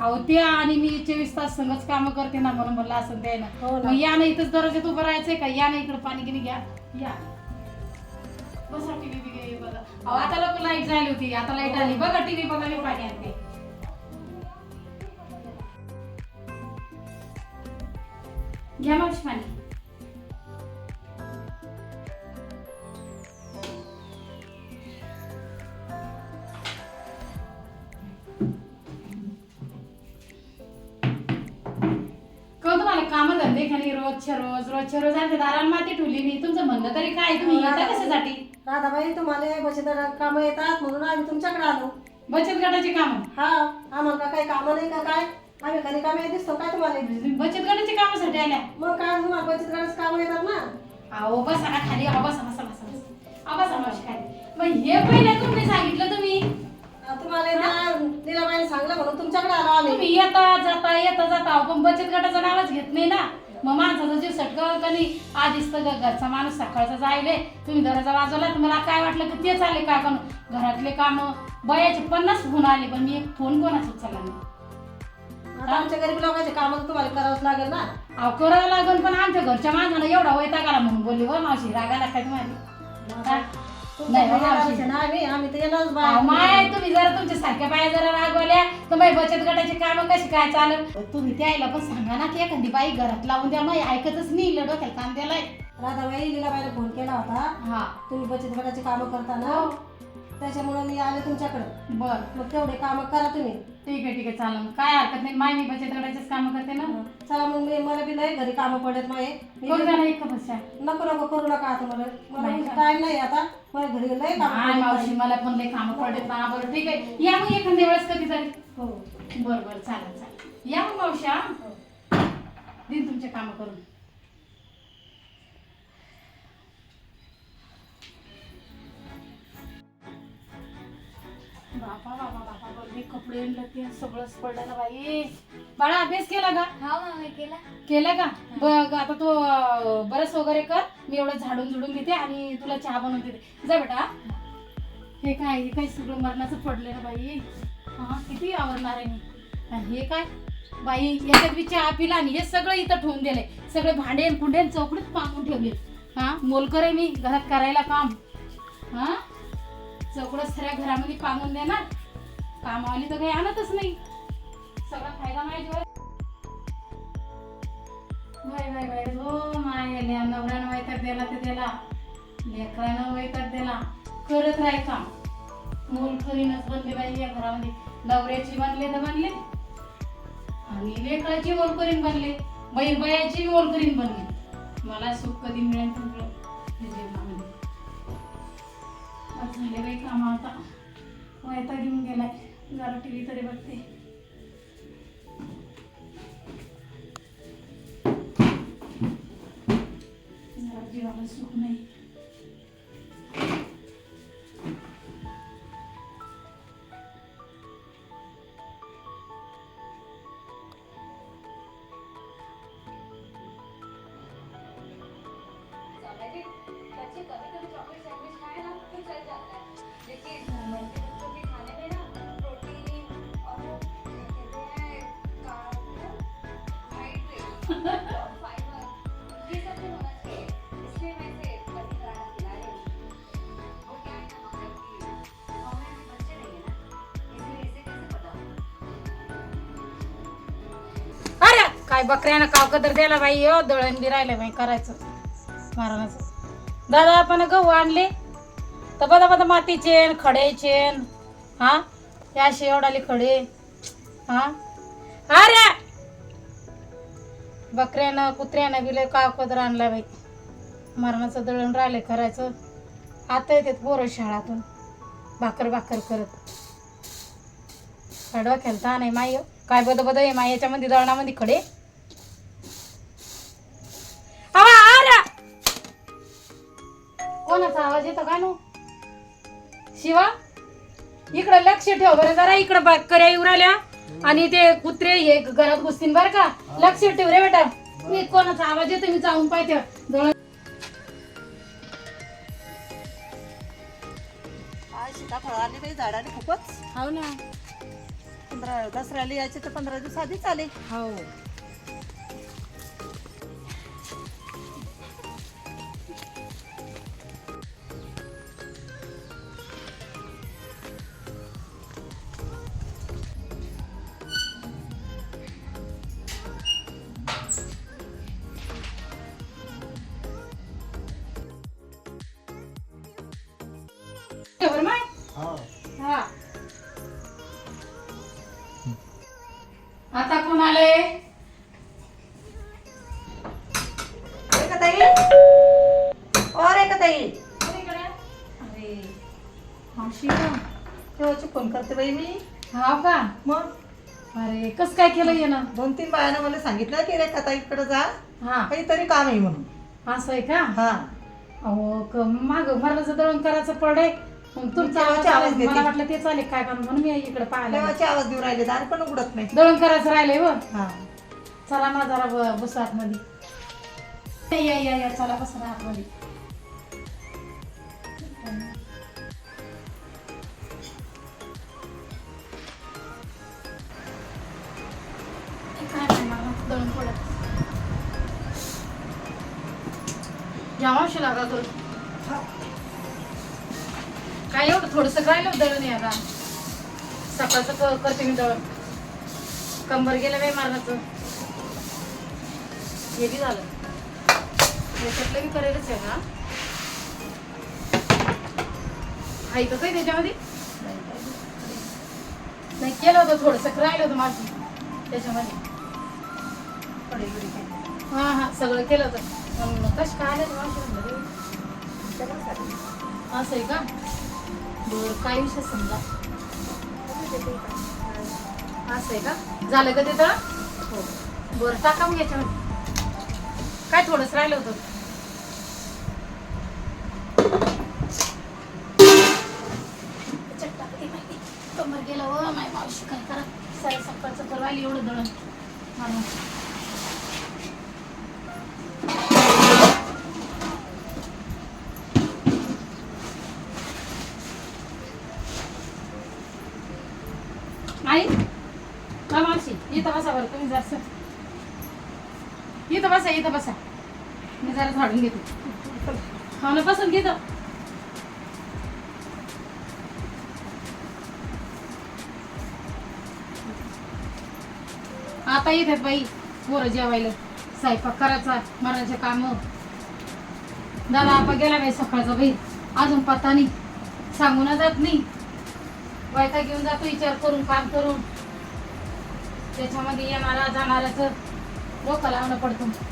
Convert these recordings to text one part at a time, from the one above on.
अहो ते आणि मी चोवीस तास संगच काम करते ना म्हणून म्हणलं असं ते ना. हो ना. मग या ना इथंच दरवाजात उभं राहायचंय का? या ना इकडे पाणी गिनी घ्या. या. बसा टीव्ही बिव्ही बघा. अहो आता लोक लाइट झाली होती. आता लाइट आली. बघा टीव्ही बघा मी पाणी आणते. घ्या मावशी पाणी. रोजच्या रोज रोजच्या रोज आता दाराला माती ठेवली मी. तुमचं म्हणणं तरी काय तुम्ही येता कशासाठी? राधाबाई तुम्हाला बचत कामं येतात म्हणून आम्ही तुमच्याकडे आलो. बचत गटाची काम? हा आम्हाला का काही कामं नाही का काय? आम्ही घरी कामे दिसतो काय तुम्हाला बचत गटाच्या कामासाठी आल्या. मग काय तुम्हाला बचत गटाच कामं येतात ना? अहो बसा ना खाली अहो बसा बसा बसा बसा. अहो बसा मावशी खाली. मग हे पहिले तुम्ही सांगितलं तुम्ही? तुम्हाला सांगलं म्हणून तुमच्याकडे आलो आम्ही. तुम्ही येता जाता येता जाता अहो, पण बचत गटाचं नावच घेत नाही ना. मग माणसाचा जीव सटकं कधी आधीच तर घरचा माणूस सकाळचा जायले. तुम्ही दराचा वाजवला तर मला काय वाटलं की तेच आले काय पण घरातले काम बयाचे पन्नास फोन आले पण मी एक फोन कोणाच उचलला नाही. आता आमच्या गरीब लोकांचे कामं तुम्हाला करावंच लागेल ना. अहो करावं लागेल पण आमच्या घरच्या माणसानं एवढा वैताग आला म्हणून बोलली हो मावशी रागाला काय तुम्हाला? नाही हो, तुमच्या मावशी. घरी ना आम्ही आम्ही तर येणारच अहो, माय बाहेर तुम्ही जरा तुमच्या सारख्या बाया जरा रागवल्या तर माझी बचत गटाची कामं कशी काय चालेल तुम्ही त्याला पण सांगा ना की एखादी बाई घरात लावून द्या. मग ऐकतच नाही इलं डोक्याला काम द्यालाय राधाबाई लीलाबाईने फोन केला होता. हा. तुम्ही बचत गटाची कामं करताना हो. त्याच्यामुळे मी आले तुमच्याकडे. बर. मग तेवढे कामं करा तुम्ही. ठीक आहे ठीक आहे चालेल. काय हरकत नाही. माय मी बचत गटाचेच कामं करते ना. चला मग मी मला बी लय घरी कामं पडत माये. मी करू द्या ना एक नको नको करू नका आता मला. नाही मला का? टाइम नाही आता. मला घरी नाही मावशी मला पण लय कामं पडत ना बरं ठीक आहे. या मग एखाद्या वेळेस कधीतरी हो. बरं बरं चालेल चालेल. या मग मावशी हा. दिन तुमचे कामं करून. बाबा बाबा बाबा कपडे सगळंच पडलं ना बाई. बाळा अभ्यास केला का? हा मग केला. केला का? बघ आता तू अं, बरस वगैरे कर. मी एवढं झाडून झुडून घेते आणि तुला चहा बनवून देते. जा बेटा. हे काय हे काय सगळं मरणाचं पडले ना बाई. हा किती आवडणार आहे मी? आणि हे काय? बाई याच्यात बी चहा पिला आणि हे सगळं इथं ठेवून दिलंय. सगळे भांडे कुंडे चौकडीत पांगून ठेवले हा मोलकर आहे मी घरात करायला काम. हा? चौकडं सगळ्या घरामध्ये पांगून देणार. कामावाली तर काही आणतच नाही. सगळा फायदा माहिती बाय बाय बाय हो माय नवऱ्यानं वैताग दिला ते दिला लेकरानं वैताग दिला करत राहाय काम. मूल खरीनच बनले पाहिजे या घरामध्ये. नवऱ्याची बनले तर बनले. आणि लेकराची मोल करीन बनले. बैल बयाची मोल करीन बनले. मला सुख कधी मिळेल तुमचं? झाले बाई काम आता. वयता घेऊन गेलाय. जरा टी व्ही तरी बघते. जरा जीवाला सुख नाही. बाई बकऱ्यानं काव कदर द्यायला बाई हो दळण बी राहिलं बाई करायचं मारणाचं दादा आपण गहू आणले. तर बदा बदा मातीचे न खडेचे हा? या असे एवढाले खडे हा? अरे बकऱ्यानं कुत्र्यानं बिले काव कदर आणला बाई. मरणाचं दळण राहिले करायचं. आता येतात पोरं शाळातून. भाकर भाकर करत. कडवा खेळता नाही माय काय बद बद आहे माय याच्यामध्ये दळणामध्ये खडे? आवा, आरा! कोणाचा आवाज येतो का नो? शिवा इकडं लक्ष ठेव बरं जरा इकडं बकऱ्या येऊ राहिल्या. आणि ते कुत्रे हे घरात घुसतील बरं का? लक्ष ठेव रे बेटा. मी कोणाचा आवाज येतो मी जाऊन पाहते. सीताफळ आले बाई झाडाने खूपच? हो ना. पंधरा दसऱ्याला यायचे तर पंधरा दिवस आधीच आले. हो. काय केलं ये ना दोन तीन बायानं मला सांगितलं की रे का ताईकडे जा. हा. काहीतरी काम आहे म्हणून. असं आहे का? हा. अहो क- माग मरणाचं दळण करायचं पडे मग तुमचा आवाज आवाज आला. मला वाटलं ते चालेल काय कारण म्हणून मी इकडे केव्हाचे आवाज देऊ राहिले. दार पण उघडत नाही. दळण करायचं राहिलंय व. हा. चला ना जरा ब- बसू आतमध्ये. या या या. चला बसा ना आतमध्ये. राहिलं सकाळचं क- करते मी दळण. कंबर गेलं बाई मारण्याचं हे बी झालं. याच्यातलं मी करेलच आहे ना? आहे का काही त्याच्यामध्ये? नाही केलं होतं थोडंसं. राहिलं होतं माझं. त्याच्यामध्ये. हा हा सगळं केलं होतं. कश काय आलं माझ्या असं आहे का? काय विषय समजा? असं आहे का? झालं का ते हो. बरं टाका मग याच्यामध्ये काय थोडंच राहिलं होतं? कमर गेलं व माय मावशी काय करा? साडे सकाळचं आली एवढं दळण. बसा इथं बसा. मी जरा झाडून घेते. हो ना बसून घेतो आता येते बाई पोरं जेवायला. स्वयंपाक करायचा मरायचे काम. दादा आपा गेला बाई सकाळचा बाई. अजून पत्ता नाही. सांगून जात नाही. बायका घेऊन जातो विचार करून काम करून. त्याच्यामध्ये येणारा जाणाऱ्याचं डोकं लावणं पडतं.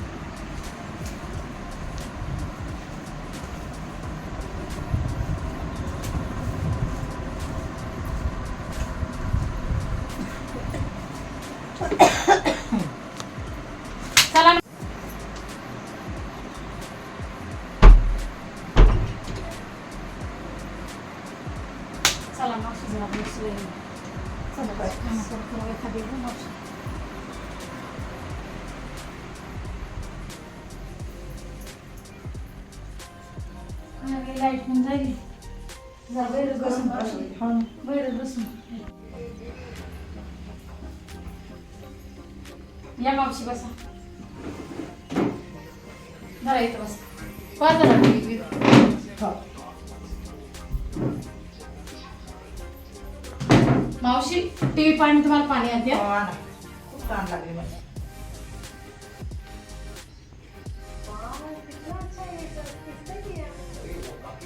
चला मावशी जरा चला बाय एखादी गं लाइट पण जाईल जा बाहेरच बसून मावशी. हा. बाहेरच बसून या मावशी बसा जरा इथं बसा पाहा जरा मावशी टीव्ही पाणी तुम्हाला पाणी आणते हो. खूप तहान लागली मला.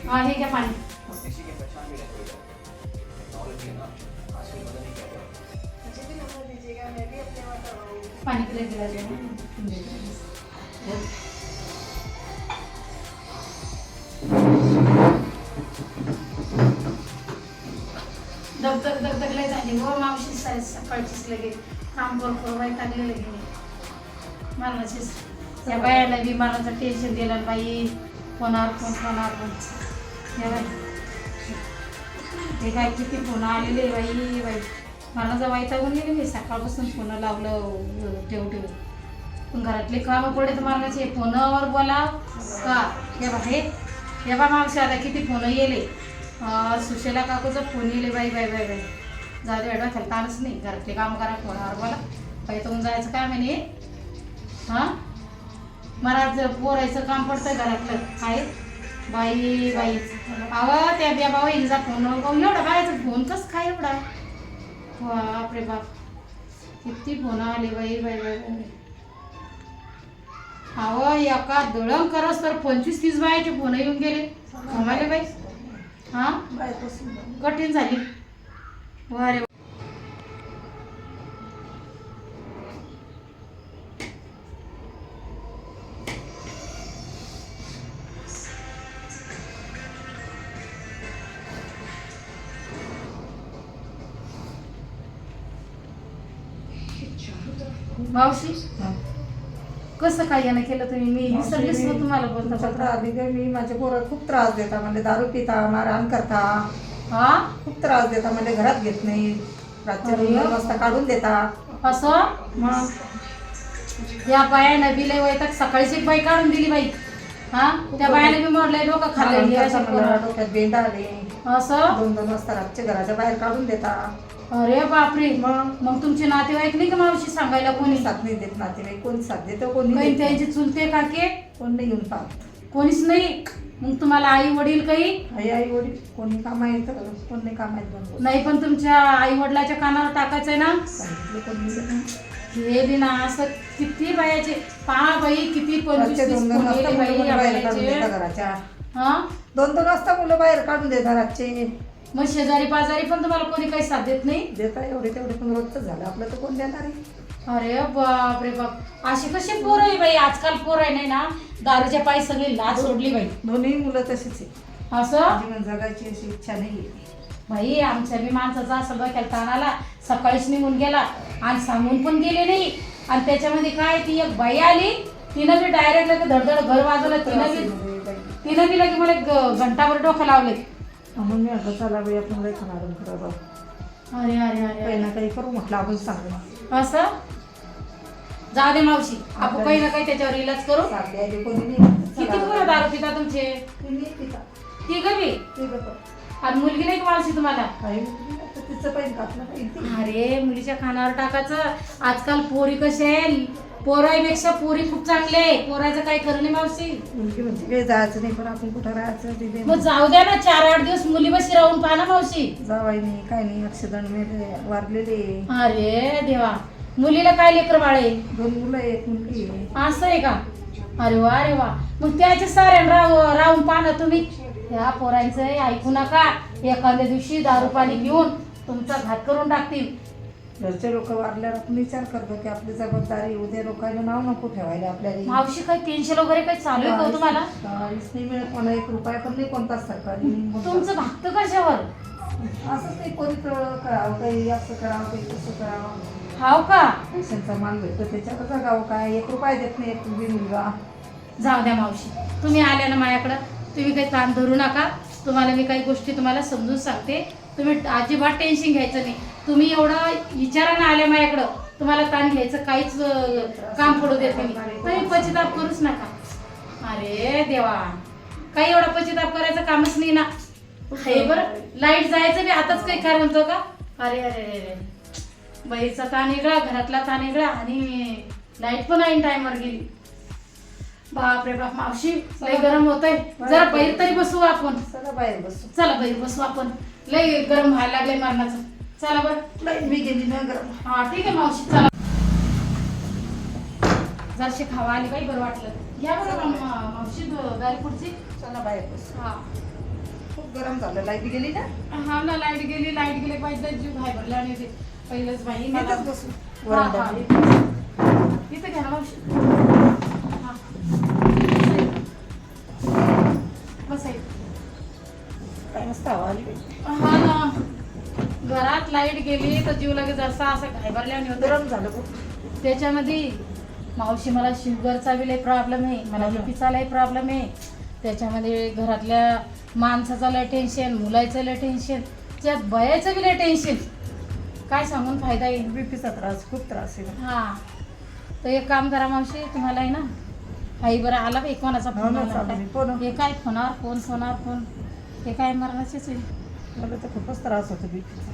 हा हे घ्या पाणी. पाणी पिलं गेलं दगदग दगदग लय झाली. व मावशी स- सकाळचीच लगेच काम करतो वैतागले लगे मरणाचीच त्या बायाला बी मरणाचं टेन्शन दिलं बाई फोनावर फोन फोनावर कोण? हे बाई. हे काय किती फोन आलेले बाई बाई. मला जर वैतागून गेले मी. सकाळपासून फोन लावलं ठेव ठेव. पण घरातले कामं पडे तर मारण्याचे. फोनवर बोला का? हे बा हे. हे बा मावशी आता किती फोन येले. सुशेला काकूचा फोन येले बाई बाई बाई बाई. जाऊ दे अडवा त्याला आलंच नाही. घरातले काम करा फोनावर बोला. काही तुम्ही जायचं काय म्हणे? हां? मला पोरायचं काम पडतंय घरातलं. काय? बाई बाई. अव त्या बिया बाईचा फोन एवढा बायचा फोन कस काय एवढा? बापरे बाप. किती फोन आले बाई बाई बाई बाई. अहो एका दळण करस तर पंचवीस तीस बायाचे फोन येऊन गेले. थांबाले बाई. हा? कठीण झाली. वा मावशी? कसं काय यानं केलं तुम्ही? मी विसरलीच ना तुम्हाला बोलता बोलता. मी माझे पोरं खूप त्रास देता म्हणजे दारू पिता मारहाण करता. हा? खूप त्रास देता म्हणजे घरात घेत नाही. रात्री अरे. दोन दोन वाजता काढून देता असं? मग? या बायानं बी लय वैताग सकाळीच एक बाई काढून दिली बाई. हा? त्या बायाने बी मोडलंय डोकं मारहाण खाल्लं करता मला डोक्यात बेंड आले. असं? दोन दोन वाजता रातच्या घराच्या बाहेर काढून देता अरे बापरे मग मग तुमचे नातेवाईक नाही का मावशी सांगायला कोणी? कोणी साथ नाही देत नातेवाईक कोणी साथ देतं कोणी काही देत नाही. त्यांचे चुलते काके. कोण नाही येऊन पाहत. कोणीच नाही. मग तुम्हाला आई वडील काही? आई आई वडील कोणी कामा येतं कोण नाही कामा येत नाही पण तुमच्या आई वडिलाच्या कानावर टाकायचंय ना? सांगितलं कोणी नाही देत. हे बी ना असं किती बायाचे पहा बाई किती पंचवीस दोन दोन वाजता बाई बाहेर काढून. देता घराच्या. हा? दोन दोन वाजता मुलं बाहेर काढून देतात रातचे मग शेजारी पाजारी पण तुम्हाला कोणी काही साथ देत नाही? देता एवढे तेवढे पण रोजचं झालं. आपलं तर कोण देणार आहे? अरे बाप रे बाप. अशी कशी पोरं आहे बाई? आजकाल पोरं आहे नाही ना दारूच्या पायी सगळी लाच सोडली बाई. दोन्ही मुलं तशीच आहे. असं? जीवन जगायची अशी इच्छा नाही बाई आमच्या बी माणसाचा असं डोक्याला ताण आला. सकाळीच निघून गेला आणि सांगून पण गेले नाही. आणि त्याच्यामध्ये काय ती एक बाई आली तिनं बी डायरेक्ट लगे धडधड घर वाजवलं तिनं बी तिनं बी लगे मला एक घंटाभर डोकं लावले. म्हणून मी म्हटलं चला बाई आपण लई खाणार खरं अरे अरे अरे काही ना काही करू म्हटलं आपण सांगू असं? जाऊ दे मावशी. आपण काही ना काही त्याच्यावर इलाज करू. कोणी नाही. किती पोरं दारू पिता तुमचे? ती पिता. ती. आणि मुलगी नाही का मावशी तुम्हाला? काही नाही तर तिचं पाहिजे अरे मुलीच्या खानावर टाकायचं. आजकाल पोरी कसे आहे? पोराईपेक्षा पोरी खूप चांगले आहे. पोराचं काही नाही मावशी. मुलगी म्हणजे काही जायचं नाही पण आपण कुठं राहायचं तिथे मग जाऊ द्या ना चार आठ दिवस मुली बशी राहून पाहा ना मावशी. जावाय नाही काय नाही ऍक्सिडेंट वारलेले अरे देवा. मुलीला काय लेकर बाळे दोन मुलं आहे, एक मुलगी आहे. असं आहे का? अरे वा अरे वा. मग त्याचे सारे राहू राहून पाहा ना तुम्ही. ह्या पोरांचं हे ऐकू नका. एखाद्या दिवशी दारू पाणी पिऊन तुमचा घात करून टाकतील. घरचे लोक वारल्यावर आपण विचार करतो की आपली जबाबदारी उद्या लोकांना नाव नको ठेवायला आपल्याला. मावशी काही टेन्शन वगैरे काही चालू आहे का हो तुम्हाला? काहीच नाही मिळत मला एक रुपया पण नाही कोणताच सरकारी तुमचं भागतं कशावर? असंच नाही कोणी तळं करावं काही असं करावं काही तसं करावं. हाव का? पैशांचा माल भेटतो त्याच्यावर जगावं काय? एक रुपया देत नाही एक मुलगी मुलगा. जाऊ द्या मावशी. तुम्ही आल्या ना माझ्याकडं. तुम्ही काही ताण धरू नका. तुम्हाला मी काही गोष्टी तुम्हाला समजून सांगते. तुम्ही अजिबात टेन्शन घ्यायचं नाही. तुम्ही एवढं विचारानं आल्या माझ्याकडं. तुम्हाला ताण घ्यायचं काहीच काम पडू देत नाही. तुम्ही पश्चाताप करूच नका. अरे देवा. काही एवढा पश्चाताप करायचं कामच नाही ना. हे बरं लाइट जायचं बी आताच काही कारण होतं का? अरे अरे अरे अरे. बाईचा ताण वेगळा घरातला ताण वेगळा आणि लाइट पण ऐन टायमवर गेली. बापरे बाप मावशी लय गरम होतंय. जरा बाहेर तरी बसू आपण. चला बाहेर बसू. चला बाहेर बसू आपण. लय गरम व्हायला लागले मरणाचं. चला बरं. लाइट मी गेली ना गरम. हा ठीक आहे मावशी चला. जरशी खावा आली बाई बरं वाटलं. घ्या बरं मा- मा- मावशी दारी पुढची. चला बाहेर बसू. हा. खूप गरम झालं. लाइट गेली ना? हा ना लाइट गेली लाइट गेली. पाहिजे जीव भरला आणि ते पहिलंच बाई मला बसू. इथं घ्या ना मावशी. हा. मस्त हवा आली बाई. हा ना. घरात लाइट गेली तर जीव लगेच असं घायभरल्याने होतं. गरम झालं खूप. त्याच्यामध्ये मावशी मला शुगरचा बी लय प्रॉब्लेम आहे मला बीपीचा लय प्रॉब्लेम आहे. त्याच्यामध्ये घरातल्या माणसाचा लय टेन्शन मुलाचं लय टेन्शन त्यात बयाचं बी लय टेन्शन काय सांगून फायदा येईल बीपीचा त्रास खूप त्रास आहे. हा. तर एक काम करा मावशी तुम्हाला आहे ना आई बरं आला बाई कोणाचा हो फोन ना, आला चालेल. काय? हे काय फोनावर फोन फोनावर फोन? हे काय मरणाचेच आहे? मला तर खूपच त्रास होतो बीपीचा.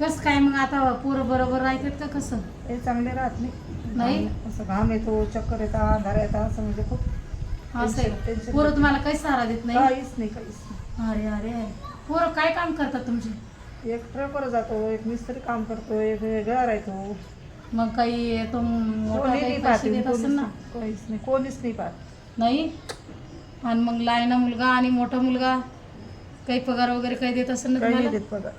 कसं काय मग आता पोरं बरोबर राहतात का कसं? हे चांगले राहत नाही. नाही? असं घाम येतो चक्कर येतात अंधार येतात असं म्हणजे खूप असं आहे. टेन्शन पोरं तुम्हाला काही सहारा देत नाही? काहीच नाही काहीच नाही. अरे अरे पोरं काय काम करतात तुमचे? एक ट्रकवर जातो एक मिस्त्री काम करतो एक वेगळा राहतो. मग काही तो मोठा कोणी काही नाही पैसे पाहत देत असेल ना? कोणीच काहीच नाही कोणीच नाही पाहत. नाही? आणि मग लायना मुलगा आणि मोठा मुलगा? काही पगार वगैरे काही देत असेल ना काही नाही तुम्हाला? देत पगार.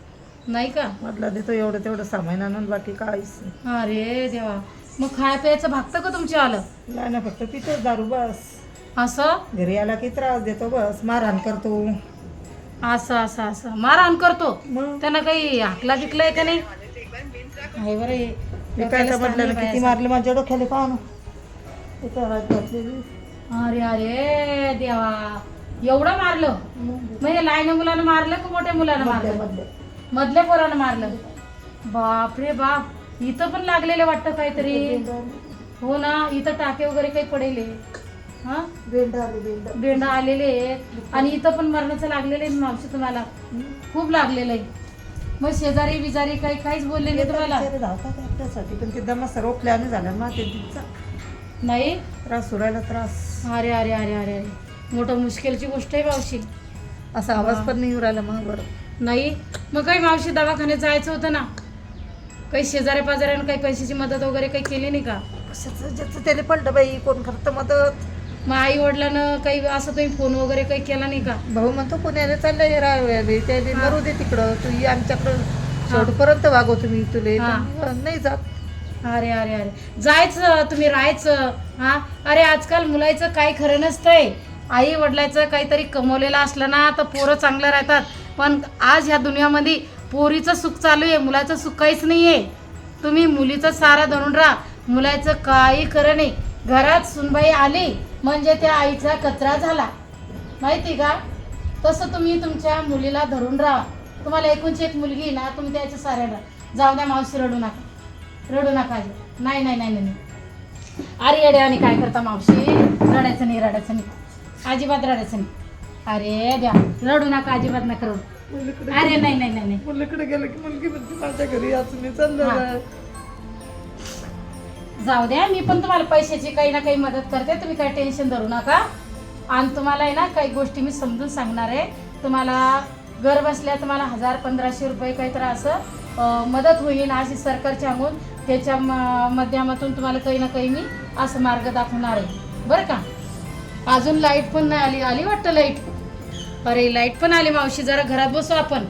नाही का? म्हटलं देतो एवढं तेवढं सामान आणून बाकी काहीच नाही. अरे देवा. मग खाया प्यायचं भागतं का तुमच्या आलं? नाही ना फक्त पितोच दारू बस. असं? घरी आला की त्रास देतो बस. मारहाण करतो. असं असं असं. मारहाण करतो? मग? त्यांना काही हाकला बिकला आहे का नाही? आहे बरं हे. डोक्याला तर म्हटलं ना किती. मारले माझ्या डोक्याला पाहा ना इथं हात घातलेली. अरे अरे देवा. एवढं मारलं? म्हणजे लाईन मुलानं मारलं का मोठ्या मुलानं मारलं? मधल्या. मधल्या पोरानं मारलं? बापरे बाप. इथं पण लागलेलं वाटतं काहीतरी. हो ना इथं टाके वगैरे काही पडेले. हा? बेंड आली बेंड बेंड आलेले. आणि इथं पण मरणाचं लागलेलं आहे मावशी तुम्हाला. खूप लागलेलं आहे. मग शेजारी बिजारी काही काहीच बोलले नाही तुम्हाला? आपल्यासाठी पण ते दमा सर्व प्लॅन झाला ना ते नाही? त्रास सुरायला त्रास. अरे अरे अरे अरे अरे. मोठं मुश्किलची गोष्ट आहे मावशी. असा आवाज पण नाही येऊ राहिला मग बरं. नाही मग काही मावशी दवाखान्यात जायचं होतं ना? काही शेजाऱ्या पाजाऱ्यानं काही पैशाची मदत वगैरे काही केली नाही का? कशाचं ज्याचं त्याने पडलं बाई कोण करतं मदत? मग आई वडिलांनं काही असं तुम्ही फोन वगैरे काही केला नाही का? भाऊ म्हणतो पुण्याला चाललंय राहावे त्याने मरू दे तिकडं. तू ये आमच्याकडं. शेवटपर्यंत वागव तुम्ही तुले. हा. पण नाही जात. अरे अरे अरे. जायचं तुम्ही राहायचं. हा? अरे आजकाल मुलाचं काही खरं नसतंय. आई वडिलाचं काहीतरी कमवलेलं असलं ना तर पोरं चांगलं राहतात. पण आज ह्या दुनियामध्ये पोरीचं सुख चालू आहे मुलाचं सुख काहीच नाही आहे तुम्ही मुलीचं सारा धरून राहा. मुलाचं काही खरं नाही. घरात सुनबाई आली म्हणजे त्या आईचा कचरा झाला. माहिती का? तसं तुम्ही तुमच्या मुलीला धरून राहा. तुम्हाला एकूणची एक मुलगी ना तुम्ही त्याच्या साऱ्या राहा जाऊ द्या मावशी रडू नका. रडू नका नाही नाही नाही नाही नाही. अरे येडे आणि काय करता मावशी? रडायचं नाही रडायचं नाही. अजिबात रडायचं नाही. अरे द्या रडू नका अजिबात नका रडू मुलीकडे अरे नाही नाही नाही नाही. मुलीकडे गेलं की मुलगी म्हणते माझ्या घरी असं मी. ना. जाऊ द्या मी पण तुम्हाला पैशाची काही ना काही मदत करते. तुम्ही काही टेन्शन धरू नका. आणि तुम्हाला आहे ना काही गोष्टी मी समजून सांगणार आहे. तुम्हाला घर बसल्या तुम्हाला हजार पंधराशे रुपये काहीतरी असं अं, मदत होईल अशी सरकारच्या अंगून. त्याच्या म- माध्यमातून तुम्हाला काही ना काही मी असं मार्ग दाखवणार आहे. बरं का? अजून लाइट पण नाही आली. आली वाटतं लाइट अरे लाइट पण आली मावशी. जरा घरात बसू आपण.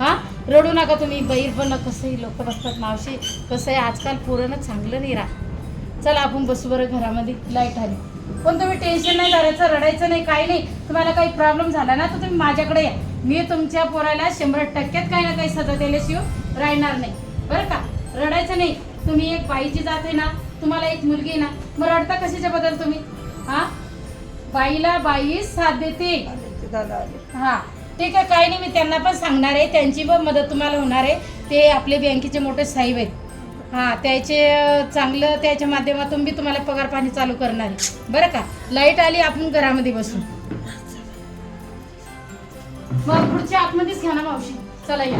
हा? रडू नका तुम्ही. बैर पण कसंही लोक बसतात मावशी. कसं आहे आजकाल पुरणं चांगलं नाही राहत. चला आपण बसू बरं घरामध्ये. लाइट आली. पण तुम्ही टेन्शन नाही करायचं रडायचं नाही काही नाही. तुम्हाला काही प्रॉब्लेम झाला ना तर तुम्ही माझ्याकडे या. मी तुमच्या पोराला शंभर टक्क्यात काही ना काही सजा दिल्याशिवाय राहणार नाही. बरं का? रडायचं नाही. तुम्ही एक बाईची जात आहे ना. तुम्हाला एक मुलगी आहे ना. मग रडता कशाच्या बद्दल तुम्ही? हा? बाईला बाई साथ देते. हा ठीक आहे काही नाही मी त्यांना पण सांगणार आहे. त्यांची पण मदत तुम्हाला होणार आहे. ते आपले बँकेचे मोठे साहेब आहेत. हा त्याचे चांगलं त्याच्या माध्यमातून बी तुम्हाला पगार पाणी चालू करणार आहे. बरं का? लाइट आली आपण घरामध्ये बसून मग पुढच्या आतमध्येच घ्या ना मावशी. चला या.